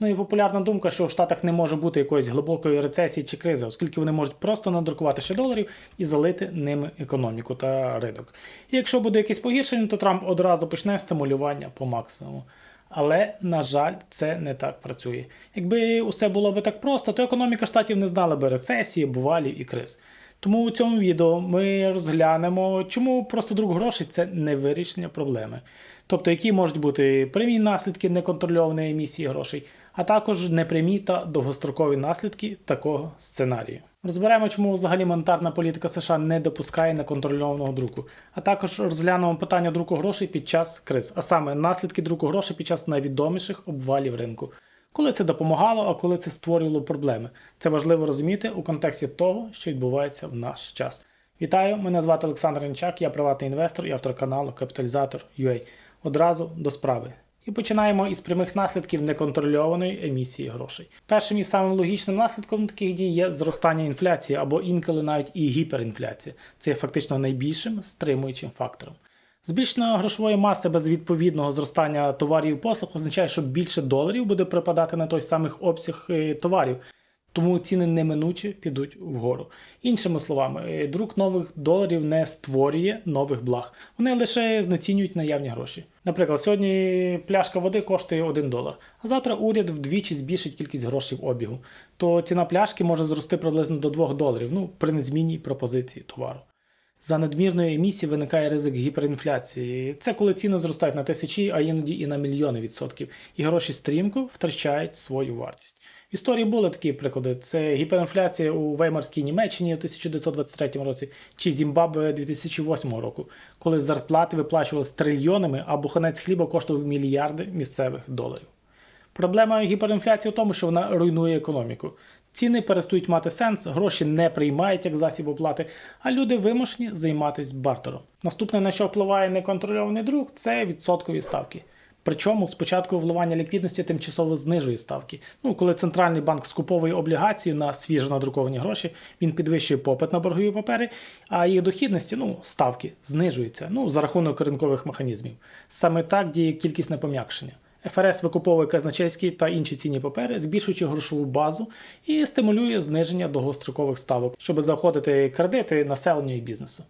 Існує популярна думка, що в Штатах не може бути якоїсь глибокої рецесії чи кризи, оскільки вони можуть просто надрукувати ще доларів і залити ними економіку та ринок. І якщо буде якесь погіршення, то Трамп одразу почне стимулювання по максимуму. Але, на жаль, це не так працює. Якби усе було би так просто, то економіка штатів не знала би рецесії, бувалів і криз. Тому у цьому відео ми розглянемо, чому просто друк грошей це не вирішення проблеми. Тобто, які можуть бути прямі наслідки неконтрольованої емісії грошей, а також непрямі та довгострокові наслідки такого сценарію. Розберемо, чому взагалі монетарна політика США не допускає неконтрольованого друку, а також розглянемо питання друку грошей під час криз, а саме наслідки друку грошей під час найвідоміших обвалів ринку. Коли це допомагало, а коли це створювало проблеми. Це важливо розуміти у контексті того, що відбувається в наш час. Вітаю, мене звати Олександр Янчак, я приватний інвестор і автор каналу Капіталізатор UA. Одразу до справи. І починаємо із прямих наслідків неконтрольованої емісії грошей. Першим і самим логічним наслідком таких дій є зростання інфляції або інколи навіть і гіперінфляція. Це є фактично найбільшим стримуючим фактором. Збільшення грошової маси без відповідного зростання товарів і послуг означає, що більше доларів буде припадати на той самий обсяг е, товарів, тому ціни неминуче підуть вгору. Іншими словами, е, друк нових доларів не створює нових благ, вони лише знецінюють наявні гроші. Наприклад, сьогодні пляшка води коштує 1 долар, а завтра уряд вдвічі збільшить кількість грошей в обігу, то ціна пляшки може зрости приблизно до 2 доларів, ну при незмінній пропозиції товару. За надмірної емісії виникає ризик гіперінфляції. Це коли ціни зростають на тисячі, а іноді і на мільйони відсотків, і гроші стрімко втрачають свою вартість. В історії були такі приклади: це гіперінфляція у Веймарській Німеччині у 1923 році чи Зімбабве 2008 року, коли зарплати виплачувалися трильйонами, а буханець хліба коштував мільярди місцевих доларів. Проблема гіперінфляції в тому, що вона руйнує економіку. Ціни перестають мати сенс, гроші не приймають як засіб оплати, а люди вимушені займатися бартером. Наступне, на що впливає неконтрольований друк, це відсоткові ставки. Причому спочатку вливання ліквідності тимчасово знижує ставки. Ну, коли центральний банк скуповує облігації на свіжо надруковані гроші, він підвищує попит на боргові папери, а їх дохідності, ну, ставки знижуються ну, за рахунок ринкових механізмів. Саме так діє кількісне пом'якшення. ФРС викуповує казначейські та інші цінні папери, збільшуючи грошову базу і стимулює зниження довгострокових ставок, щоб заходити кредити населенню і бізнесу.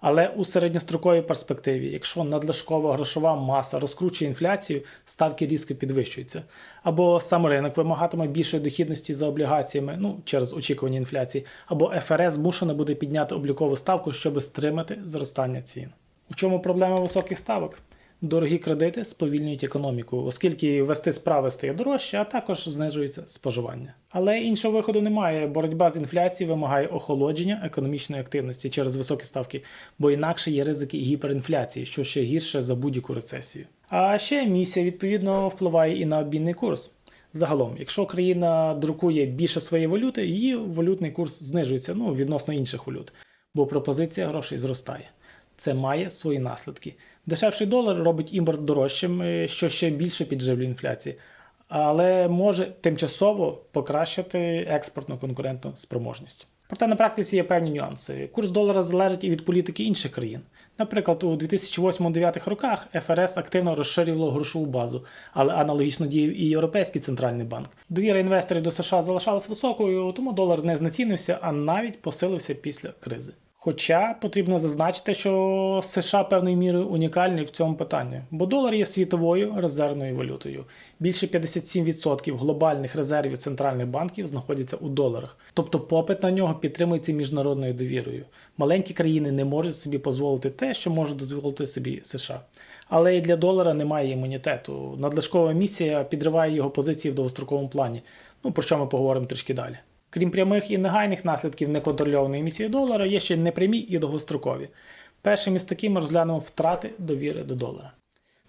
Але у середньостроковій перспективі, якщо надлишкова грошова маса розкручує інфляцію, ставки різко підвищуються. Або сам ринок вимагатиме більшої дохідності за облігаціями, ну через очікування інфляції, або ФРС змушена буде підняти облікову ставку, щоб стримати зростання цін. У чому проблема високих ставок? Дорогі кредити сповільнюють економіку, оскільки вести справи стає дорожче, а також знижується споживання. Але іншого виходу немає. Боротьба з інфляцією вимагає охолодження економічної активності через високі ставки, бо інакше є ризики гіперінфляції, що ще гірше за будь-яку рецесію. А ще місія відповідно впливає і на обмінний курс. Загалом, якщо країна друкує більше своєї валюти, її валютний курс знижується ну, відносно інших валют, бо пропозиція грошей зростає. Це має свої наслідки. Дешевший долар робить імпорт дорожчим, е, що ще більше підживлює інфляції, але може тимчасово покращити експортну конкурентну спроможність. Проте на практиці є певні нюанси. Курс долара залежить і від політики інших країн. Наприклад, у 2008-2009 роках ФРС активно розширювало грошову базу, але аналогічно діяв і Європейський центральний банк. Довіра інвесторів до США залишалась високою, тому долар не знецінився, а навіть посилився після кризи. Хоча потрібно зазначити, що США певною мірою унікальний в цьому питанні, бо долар є світовою резервною валютою. Більше 57% глобальних резервів центральних банків знаходяться у доларах, тобто попит на нього підтримується міжнародною довірою. Маленькі країни не можуть собі дозволити те, що може дозволити собі США. Але і для долара немає імунітету. Надлишкова місія підриває його позиції в довгостроковому плані. Ну про що ми поговоримо трішки далі. Крім прямих і негайних наслідків неконтрольованої емісії долара, є ще непрямі і довгострокові. Першим із таких ми розглянемо втрати довіри до долара.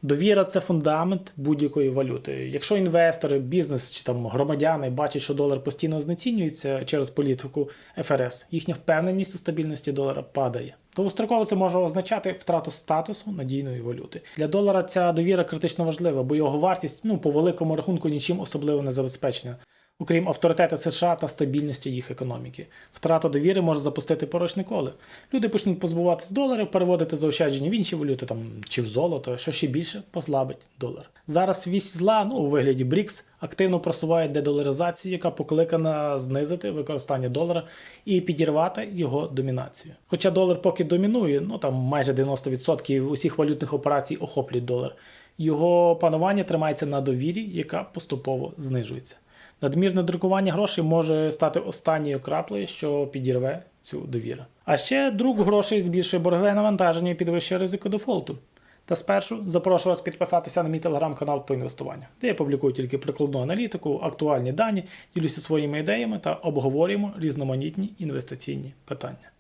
Довіра це фундамент будь-якої валюти. Якщо інвестори, бізнес чи там громадяни бачать, що долар постійно знецінюється через політику ФРС, їхня впевненість у стабільності долара падає. Довгостроково це може означати втрату статусу надійної валюти. Для долара ця довіра критично важлива, бо його вартість ну, по великому рахунку нічим особливо не забезпечена. Окрім авторитету США та стабільності їх економіки. Втрата довіри може запустити порочне коле. Люди почнуть позбуватись доларів, переводити заощадження в інші валюти там, чи в золото, що ще більше послабить долар. Зараз вісь зла ну, у вигляді БРІКС активно просуває дедоларизацію, яка покликана знизити використання долара і підірвати його домінацію. Хоча долар поки домінує, ну там майже 90% усіх валютних операцій охоплюють долар. Його панування тримається на довірі, яка поступово знижується. Надмірне друкування грошей може стати останньою краплею, що підірве цю довіру. А ще друк грошей збільшує боргове навантаження і підвищує ризику дефолту. Та спершу запрошую вас підписатися на мій телеграм-канал по інвестуванню, де я публікую тільки прикладну аналітику, актуальні дані, ділюся своїми ідеями та обговорюємо різноманітні інвестиційні питання.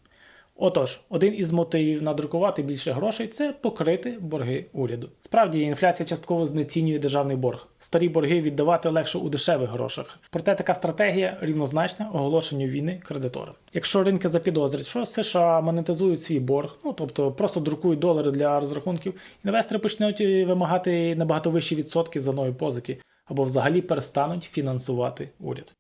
Отож, один із мотивів надрукувати більше грошей це покрити борги уряду. Справді, інфляція частково знецінює державний борг. Старі борги віддавати легше у дешевих грошах. Проте така стратегія рівнозначна оголошенню війни кредиторам. Якщо ринки запідозрять, що США монетизують свій борг, ну тобто просто друкують долари для розрахунків, інвестори почнуть вимагати набагато вищі відсотки за нові позики або взагалі перестануть фінансувати уряд.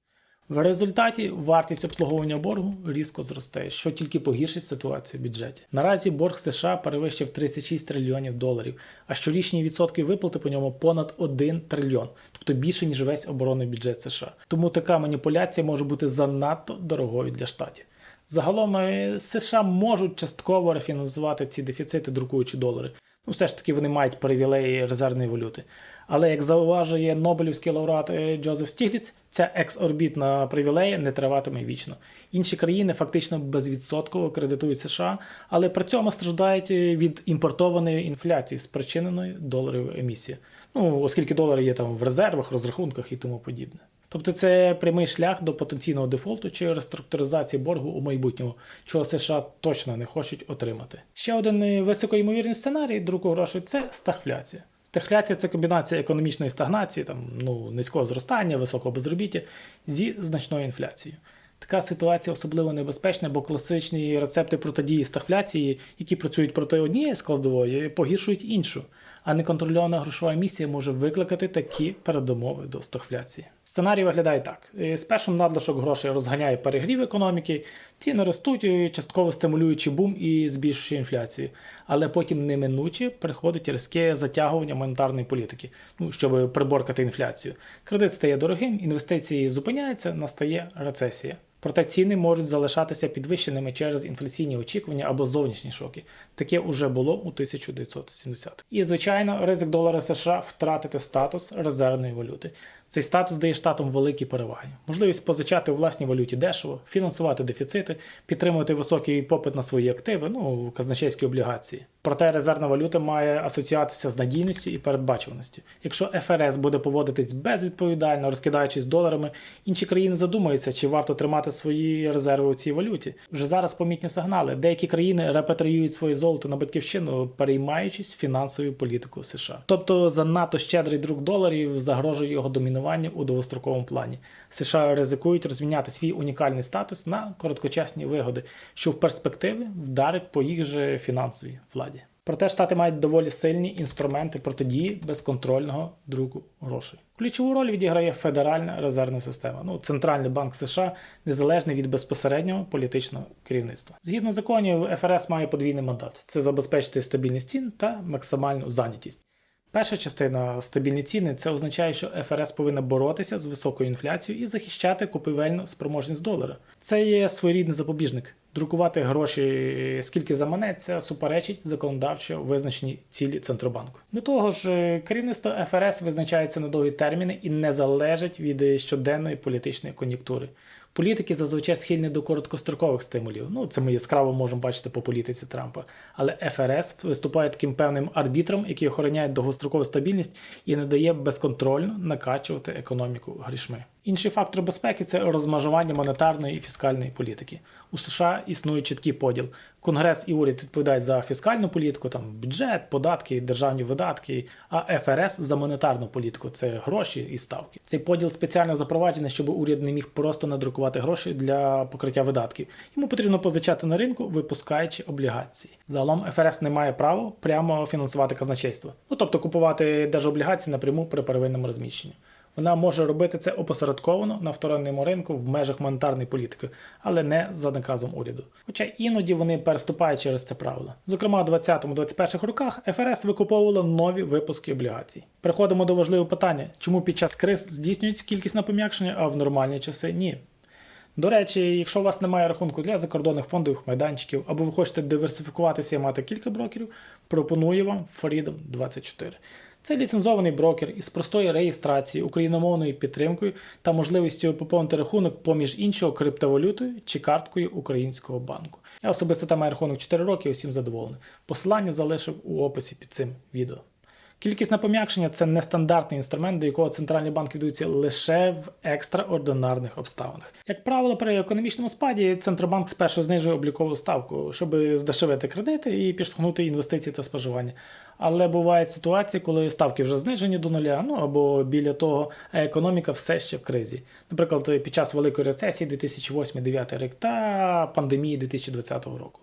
В результаті вартість обслуговування боргу різко зросте, що тільки погіршить ситуацію в бюджеті. Наразі борг США перевищив 36 трильйонів доларів, а щорічні відсотки виплати по ньому понад 1 трильйон, тобто більше ніж весь оборонний бюджет США. Тому така маніпуляція може бути занадто дорогою для штатів. Загалом е, США можуть частково рефінансувати ці дефіцити, друкуючи долари. Ну, все ж таки вони мають привілеї резервної валюти. Але як зауважує Нобелівський лауреат е, Джозеф Стігліц, ця ексорбітна привілея не триватиме вічно. Інші країни фактично безвідсотково кредитують США, але при цьому страждають е, від імпортованої інфляції, спричиненої доларовою емісією. Ну, оскільки долари є там в резервах, розрахунках і тому подібне. Тобто це прямий шлях до потенційного дефолту чи реструктуризації боргу у майбутньому, чого США точно не хочуть отримати. Ще один високоймовірний сценарій друку грошей це стагфляція. Стагфляція це комбінація економічної стагнації, там, ну, низького зростання, високого безробіття зі значною інфляцією. Така ситуація особливо небезпечна, бо класичні рецепти протидії стагфляції, які працюють проти однієї складової, погіршують іншу. А неконтрольована грошова емісія може викликати такі передумови до стагфляції. Сценарій виглядає так: Е, спершу надлишок грошей розганяє перегрів економіки, ціни ростуть, е, частково стимулюючи бум і збільшуючи інфляцію. Але потім неминуче приходить різке затягування монетарної політики, ну, щоб приборкати інфляцію. Кредит стає дорогим, інвестиції зупиняються, настає рецесія. Проте ціни можуть залишатися підвищеними через інфляційні очікування або зовнішні шоки. Таке вже було у 1970 І, звичайно, ризик долара США втратити статус резервної валюти. Цей статус дає штатам великі переваги. Можливість позичати у власній валюті дешево, фінансувати дефіцити, підтримувати високий попит на свої активи, ну, казначейські облігації. Проте резервна валюта має асоціюватися з надійністю і передбачуваністю. Якщо ФРС буде поводитись безвідповідально, розкидаючись доларами, інші країни задумаються, чи варто тримати свої резерви у цій валюті. Вже зараз помітні сигнали. Деякі країни репатріюють своє золото на батьківщину, переймаючись фінансовою політикою США. Тобто занадто щедрий друк доларів загрожує його домінування у довгостроковому плані. США ризикують розміняти свій унікальний статус на короткочасні вигоди, що в перспективі вдарить по їх же фінансовій владі. Проте штати мають доволі сильні інструменти протидії безконтрольного друку грошей. Ключову роль відіграє Федеральна резервна система, ну центральний банк США, незалежний від безпосереднього політичного керівництва. Згідно законів, ФРС має подвійний мандат: це забезпечити стабільність цін та максимальну зайнятість. Перша частина стабільні ціни це означає, що ФРС повинна боротися з високою інфляцією і захищати купівельну спроможність долара. Це є своєрідний запобіжник. Друкувати гроші скільки заманеться, суперечить законодавчо визначеній цілі центробанку. До того ж, керівництво ФРС визначається на довгі терміни і не залежить від щоденної політичної кон'юнктури. Політики зазвичай схильні до короткострокових стимулів. Ну, це ми яскраво можемо бачити по політиці Трампа. Але ФРС виступає таким певним арбітром, який охороняє довгострокову стабільність і не дає безконтрольно накачувати економіку грішми. Інший фактор безпеки це розмежування монетарної і фіскальної політики. У США існує чіткий поділ. Конгрес і уряд відповідають за фіскальну політику, там бюджет, податки, державні видатки, а ФРС за монетарну політику це гроші і ставки. Цей поділ спеціально запроваджений, щоб уряд не міг просто надрукувати гроші для покриття видатків. Йому потрібно позичати на ринку, випускаючи облігації. Загалом ФРС не має права прямо фінансувати казначейство, ну тобто купувати держоблігації напряму при первинному розміщенні. Вона може робити це опосередковано на вторинному ринку в межах монетарної політики, але не за наказом уряду. Хоча іноді вони переступають через це правило. Зокрема, у 20-21 роках ФРС викуповувала нові випуски облігацій. Переходимо до важливого питання: чому під час криз здійснюють кількісне пом'якшення, а в нормальні часи ні. До речі, якщо у вас немає рахунку для закордонних фондових майданчиків, або ви хочете диверсифікуватися і мати кілька брокерів, пропоную вам Freedom 24. Це ліцензований брокер із простою реєстрацією, україномовною підтримкою та можливістю поповнити рахунок поміж іншого криптовалютою чи карткою українського банку. Я особисто там маю рахунок 4 роки, усім задоволений. Посилання залишив у описі під цим відео. Кількісне пом'якшення це нестандартний інструмент, до якого центральні банки вдаються лише в екстраординарних обставинах. Як правило, при економічному спаді центробанк спершу знижує облікову ставку, щоб здешевити кредити і підштовхнути інвестиції та споживання. Але бувають ситуації, коли ставки вже знижені до нуля, ну або біля того, а економіка все ще в кризі. Наприклад, під час великої рецесії 2008-2009 рік та пандемії 2020 року.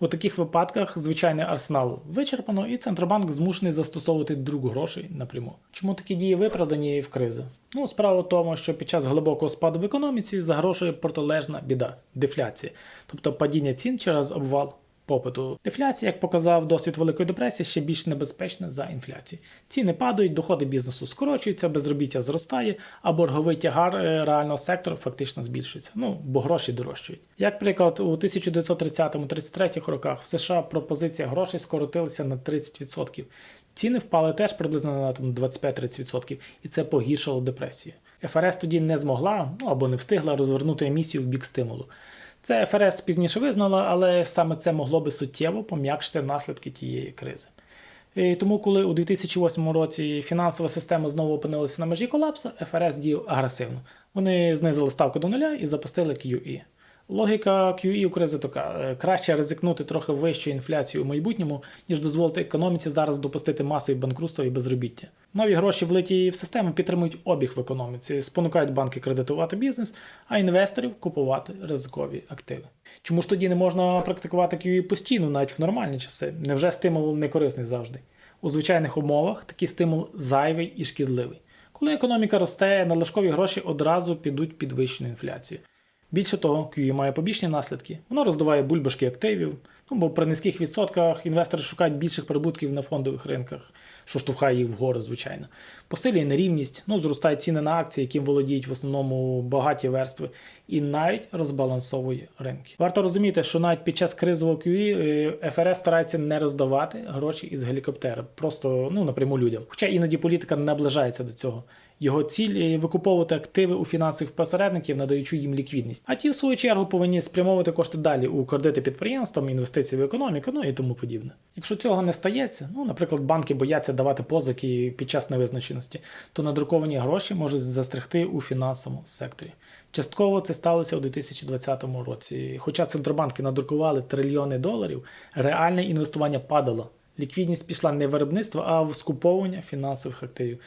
У таких випадках звичайний арсенал вичерпано, і Центробанк змушений застосовувати друк грошей напряму. Чому такі дії виправдані в кризу? Ну, справа в тому, що під час глибокого спаду в економіці загрошує протилежна біда дефляція, тобто падіння цін через обвал попиту. Дефляція, як показав досвід Великої депресії, ще більш небезпечна за інфляцію. Ціни падають, доходи бізнесу скорочуються, безробіття зростає, а борговий тягар е, реального сектору фактично збільшується. Ну, бо гроші дорожчають. Як приклад, у 1930-33 роках в США пропозиція грошей скоротилася на 30%. Ціни впали теж приблизно на там, 25-30%, і це погіршило депресію. ФРС тоді не змогла ну або не встигла розвернути емісію в бік стимулу. Це ФРС пізніше визнала, але саме це могло би суттєво пом'якшити наслідки тієї кризи. І тому, коли у 2008 році фінансова система знову опинилася на межі колапсу, ФРС діяв агресивно. Вони знизили ставку до нуля і запустили QE. Логіка QE у кризи така: краще ризикнути трохи вищу інфляцію у майбутньому, ніж дозволити економіці зараз допустити масові банкрутства і безробіття. Нові гроші, влиті в систему, підтримують обіг в економіці, спонукають банки кредитувати бізнес, а інвесторів купувати ризикові активи. Чому ж тоді не можна практикувати QE постійно, навіть в нормальні часи? Невже стимул не корисний завжди? У звичайних умовах такий стимул зайвий і шкідливий. Коли економіка росте, надлишкові гроші одразу підуть під вищу інфляцію. Більше того, QE має побічні наслідки. Воно роздуває бульбашки активів, ну бо при низьких відсотках інвестори шукають більших прибутків на фондових ринках, що штовхає їх вгору, звичайно. Посилює нерівність, ну зростають ціни на акції, яким володіють в основному багаті верстви, і навіть розбалансовує ринки. Варто розуміти, що навіть під час кризового QE ФРС старається не роздавати гроші із гелікоптера, просто ну напряму людям. Хоча іноді політика наближається до цього. Його ціль викуповувати активи у фінансових посередників, надаючи їм ліквідність. А ті, в свою чергу, повинні спрямовувати кошти далі у кредити підприємствам, інвестиції в економіку, ну і тому подібне. Якщо цього не стається, ну, наприклад, банки бояться давати позики під час невизначеності, то надруковані гроші можуть застрягти у фінансовому секторі. Частково це сталося у 2020 році. Хоча центробанки надрукували трильйони доларів, реальне інвестування падало. Ліквідність пішла не в виробництво, а в скуповування фінансових активів.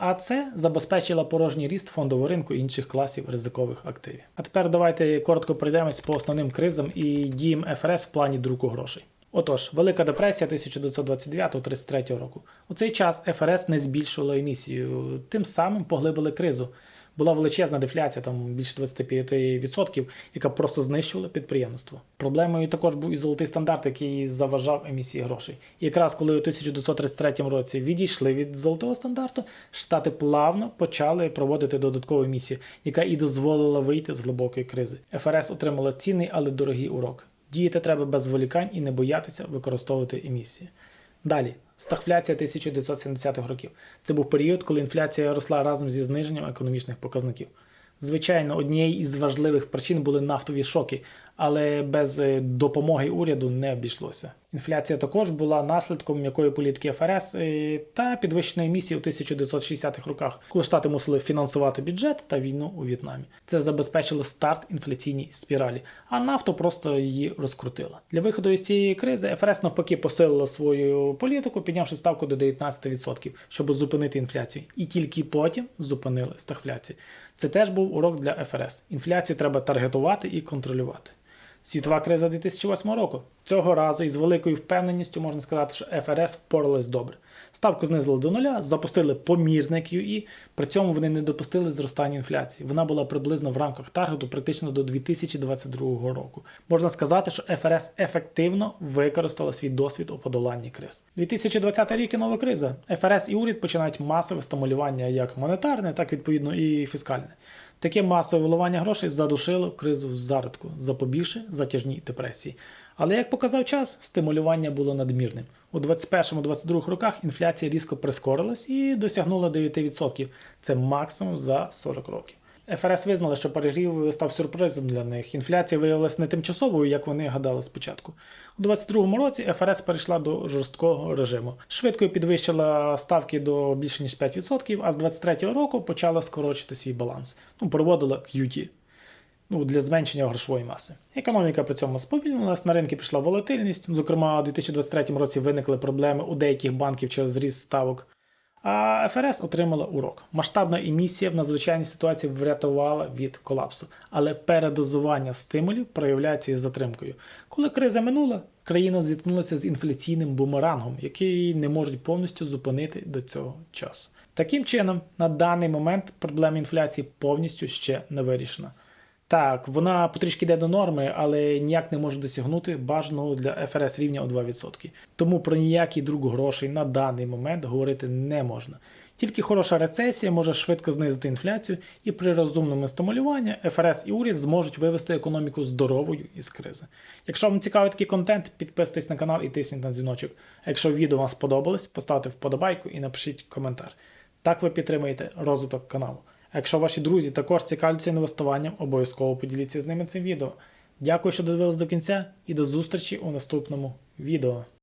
А це забезпечило порожній ріст фондового ринку і інших класів ризикових активів. А тепер давайте коротко пройдемось по основним кризам і діям ФРС в плані друку грошей. Отож, Велика депресія 1929-33 року. У цей час ФРС не збільшувало емісію, тим самим поглибили кризу. Була величезна дефляція, там більше 25%, яка просто знищувала підприємство. Проблемою також був і золотий стандарт, який заважав емісії грошей. І якраз коли у 1933 році відійшли від золотого стандарту, штати плавно почали проводити додаткову емісію, яка і дозволила вийти з глибокої кризи. ФРС отримала цінний, але дорогий урок. Діяти треба без зволікань і не боятися використовувати емісії. Далі, стагфляція 1970-х років. Це був період, коли інфляція росла разом зі зниженням економічних показників. Звичайно, однією із важливих причин були нафтові шоки, але без допомоги уряду не обійшлося. Інфляція також була наслідком м'якої політики ФРС та підвищеної місії у 1960-х роках, коли штати мусили фінансувати бюджет та війну у В'єтнамі. Це забезпечило старт інфляційній спіралі, а нафта просто її розкрутила. Для виходу із цієї кризи ФРС навпаки посилила свою політику, піднявши ставку до 19%, щоб зупинити інфляцію, і тільки потім зупинили стагфляцію. Це теж був урок для ФРС. Інфляцію треба таргетувати і контролювати. Світова криза 2008 року. Цього разу із великою впевненістю можна сказати, що ФРС впорались добре. Ставку знизили до нуля, запустили помірник QE, при цьому вони не допустили зростання інфляції. Вона була приблизно в рамках таргету практично до 2022 року. Можна сказати, що ФРС ефективно використала свій досвід у подоланні криз. 2020 рік і нова криза. ФРС і уряд починають масове стимулювання як монетарне, так відповідно і фіскальне. Таке масове вливання грошей задушило кризу в зародку, запобігши затяжній депресії. Але як показав час, стимулювання було надмірним. У 2021-2022 роках інфляція різко прискорилась і досягнула 9%. Це максимум за 40 років. ФРС визнали, що перегрів став сюрпризом для них. Інфляція виявилася не тимчасовою, як вони гадали спочатку. У 2022 році ФРС перейшла до жорсткого режиму. Швидко підвищила ставки до більше ніж 5%, а з 2023 року почала скорочити свій баланс. Ну, проводила QT ну, для зменшення грошової маси. Економіка при цьому сповільнилась, на ринки пішла волатильність. Зокрема, у 2023 році виникли проблеми у деяких банків через зріст ставок. А ФРС отримала урок. Масштабна емісія в надзвичайній ситуації врятувала від колапсу, але передозування стимулів проявляється із затримкою. Коли криза минула, країна зіткнулася з інфляційним бумерангом, який не можуть повністю зупинити до цього часу. Таким чином, на даний момент проблема інфляції повністю ще не вирішена. Так, вона потрішки йде до норми, але ніяк не може досягнути бажаного для ФРС рівня у 2%. Тому про ніякий друг грошей на даний момент говорити не можна. Тільки хороша рецесія може швидко знизити інфляцію, і при розумному стимулюванні ФРС і уряд зможуть вивести економіку здоровою із кризи. Якщо вам цікавий такий контент, підписуйтесь на канал і тисніть на дзвіночок. А якщо відео вам сподобалось, поставте вподобайку і напишіть коментар. Так ви підтримуєте розвиток каналу. Якщо ваші друзі також цікавляться інвестуванням, обов'язково поділіться з ними цим відео. Дякую, що додивились до кінця, і до зустрічі у наступному відео.